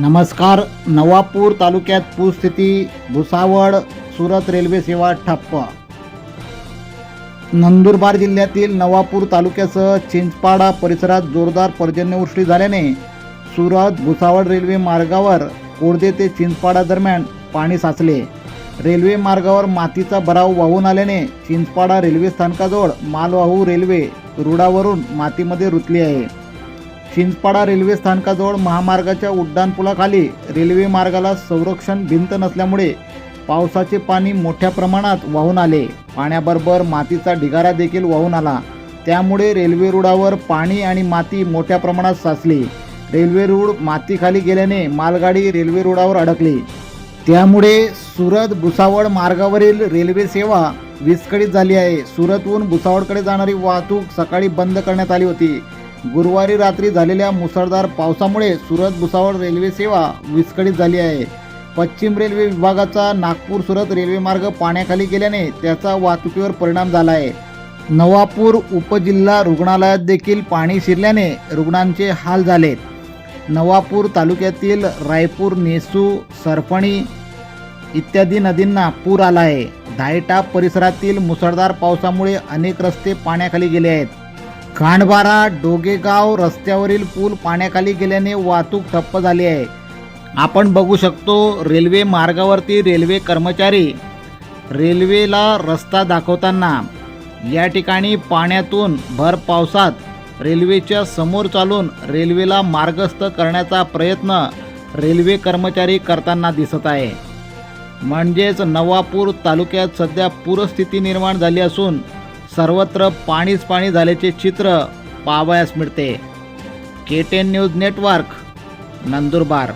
नमस्कार नवापूर तालुक्यात पूरस्थिती भुसावळ सुरत रेल्वे सेवा ठप्प. नंदुरबार जिल्ह्यातील नवापूर तालुक्यासह चिंचपाडा परिसरात जोरदार पर्जन्यवृष्टी झाल्याने सुरत भुसावळ रेल्वे मार्गावर कोडदे ते चिंचपाडा दरम्यान पाणी साचले. रेल्वे मार्गावर मातीचा भराव वाहून आल्याने चिंचपाडा रेल्वे स्थानकाजवळ मालवाहू रेल्वे रुळावरून मातीमध्ये रुतली आहे. चिंचपाडा रेल्वे स्थानकाजवळ महामार्गाच्या उड्डाणपुलाखाली रेल्वे मार्गाला संरक्षण भिंत नसल्यामुळे पावसाचे पाणी मोठ्या प्रमाणात वाहून आले. पाण्याबरोबर मातीचा ढिगारा देखील वाहून आला. त्यामुळे रेल्वे रुळावर पाणी आणि माती मोठ्या प्रमाणात साचली. रेल्वे रूळ मातीखाली गेल्याने मालगाडी रेल्वे रुळावर अडकली. त्यामुळे सुरत भुसावळ मार्गावरील रेल्वे सेवा विस्कळीत झाली आहे. सुरतहून भुसावळकडे जाणारी वाहतूक सकाळी बंद करण्यात आली होती. गुरुवारी रात्री झालेल्या मुसळधार पावसामुळे सुरत भुसावळ रेल्वे सेवा विस्कळीत झाली आहे. पश्चिम रेल्वे विभागाचा नागपूर सुरत रेल्वेमार्ग पाण्याखाली गेल्याने त्याचा वाहतुकीवर परिणाम झाला आहे. नवापूर उपजिल्हा रुग्णालयात देखील पाणी शिरल्याने रुग्णांचे हाल झाले. नवापूर तालुक्यातील रायपूर नेसू सरफणी इत्यादी नदींना पूर आला आहे. धायटा परिसरातील मुसळधार पावसामुळे अनेक रस्ते पाण्याखाली गेले आहेत. खांडबारा डोगेगाव रस्त्यावरील पूल पाण्याखाली गेल्याने वाहतूक ठप्प झाली आहे. आपण बघू शकतो रेल्वे मार्गावरती रेल्वे कर्मचारी रेल्वेला रस्ता दाखवताना. या ठिकाणी पाण्यातून भर पावसात रेल्वेच्या समोर चालून रेल्वेला मार्गस्थ करण्याचा प्रयत्न रेल्वे कर्मचारी करताना दिसत आहे. म्हणजेच नवापूर तालुक्यात सध्या पूरस्थिती निर्माण झाली असून सर्वत्र पाणीच पाणी झाल्याचे चित्र पाहावयास मिळते. K ten news network Nandurbar.